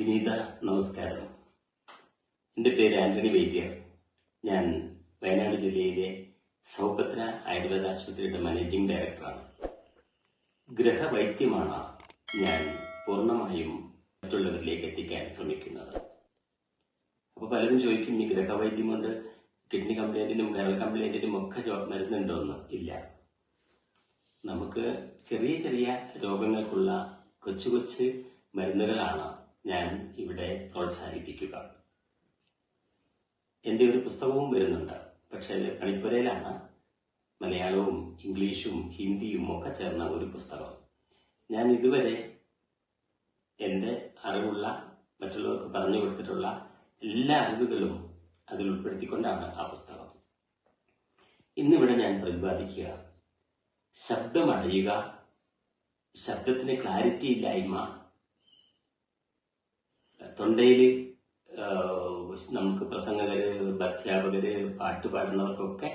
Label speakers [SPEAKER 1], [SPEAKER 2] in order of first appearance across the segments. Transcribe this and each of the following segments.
[SPEAKER 1] വിനീത നമസ്കാരം. എന്റെ പേര് ആന്റണി വൈദ്യർ. ഞാൻ വയനാട് ജില്ലയിലെ സൗപത്ര ആയുർവേദ ആശുപത്രിയുടെ മാനേജിംഗ് ഡയറക്ടറാണ്. ഗ്രഹവൈദ്യമാണ് ഞാൻ പൂർണമായും മറ്റുള്ളവരിലേക്ക് എത്തിക്കാൻ ശ്രമിക്കുന്നത്. അപ്പോൾ പലരും ചോദിക്കും ഈ ഗ്രഹവൈദ്യം കൊണ്ട് കിഡ്നി കംപ്ലൈന്റിനും കരൾ കംപ്ലൈന്റിനും ഒക്കെ മരുന്നുണ്ടോ എന്ന് ഇല്ല. നമുക്ക് ചെറിയ ചെറിയ രോഗങ്ങൾക്കുള്ള കൊച്ചു കൊച്ചു മരുന്നുകളാണ് ഞാൻ ഇവിടെ പ്രോത്സാഹിപ്പിക്കുക. എന്റെ ഒരു പുസ്തകവും വരുന്നുണ്ട്. പക്ഷേ പണിപ്പുരയിലാണ് മലയാളവും ഇംഗ്ലീഷും ഹിന്ദിയും ഒക്കെ ചേർന്ന ഒരു പുസ്തകം. ഞാൻ ഇതുവരെ എന്റെ അറിവുള്ള മറ്റുള്ളവർക്ക് പറഞ്ഞു കൊടുത്തിട്ടുള്ള എല്ലാ അറിവുകളും അതിൽ ഉൾപ്പെടുത്തിക്കൊണ്ടാണ് ആ പുസ്തകം. ഇന്നിവിടെ ഞാൻ പ്രതിപാദിക്കുക. ശബ്ദമടയുക ശബ്ദത്തിന് ക്ലാരിറ്റി ഇല്ലായ്മ തൊണ്ടയിൽ നമുക്ക് പ്രസംഗകര് അധ്യാപകര് പാട്ട് പാടുന്നവർക്കൊക്കെ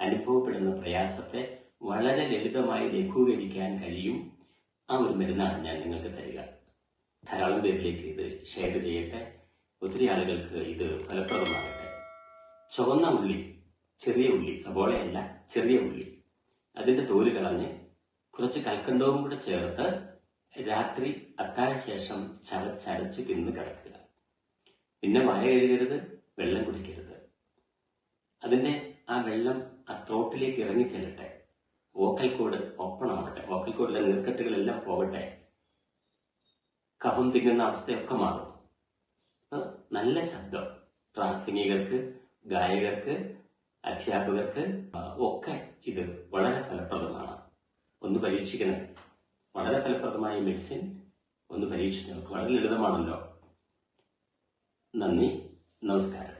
[SPEAKER 1] അനുഭവപ്പെടുന്ന പ്രയാസത്തെ വളരെ ലളിതമായി ലഘൂകരിക്കാൻ കഴിയും. ആ ഒരു മരുന്നാണ് ഞാൻ നിങ്ങൾക്ക് തരിക. ധാരാളം പേരിലേക്ക് ഇത് ഷെയർ ചെയ്യട്ടെ. ഒത്തിരി ആളുകൾക്ക് ഇത് ഫലപ്രദമാകട്ടെ. ചുവന്ന ഉള്ളി ചെറിയ ഉള്ളി സബോളയല്ല ചെറിയ ഉള്ളി. അതിന്റെ തോൽ കളഞ്ഞ് കുറച്ച് കൽക്കണ്ടവും കൂടെ ചേർത്ത് രാത്രി അത്താഴ ശേഷം ചവച്ചരച്ച് തിന്ന് കിടക്കുക. പിന്നെ വായ കഴുകരുത് വെള്ളം കുടിക്കരുത്. അതിന്റെ ആ വെള്ളം ആ ത്രോട്ടിലേക്ക് ഇറങ്ങി ചെല്ലട്ടെ. വോക്കൽ കോഡ് ഓപ്പൺ ആവട്ടെ. വോക്കൽ കോഡിലെ നീർക്കെട്ടുകളെല്ലാം പോകട്ടെ. കഫം തിങ്ങുന്ന അവസ്ഥയൊക്കെ മാറും. നല്ല ശബ്ദം. പ്രാസംഗികർക്ക് ഗായകർക്ക് അധ്യാപകർക്ക് ഒക്കെ ഇത് വളരെ ഫലപ്രദമാണ്. ഒന്ന് പരീക്ഷിക്കണം. വളരെ ഫലപ്രദമായ മെഡിസിൻ ഒന്ന് പരീക്ഷിച്ച് നോക്കുക വളരെ ലളിതമാണല്ലോ. നന്ദി. നമസ്കാരം.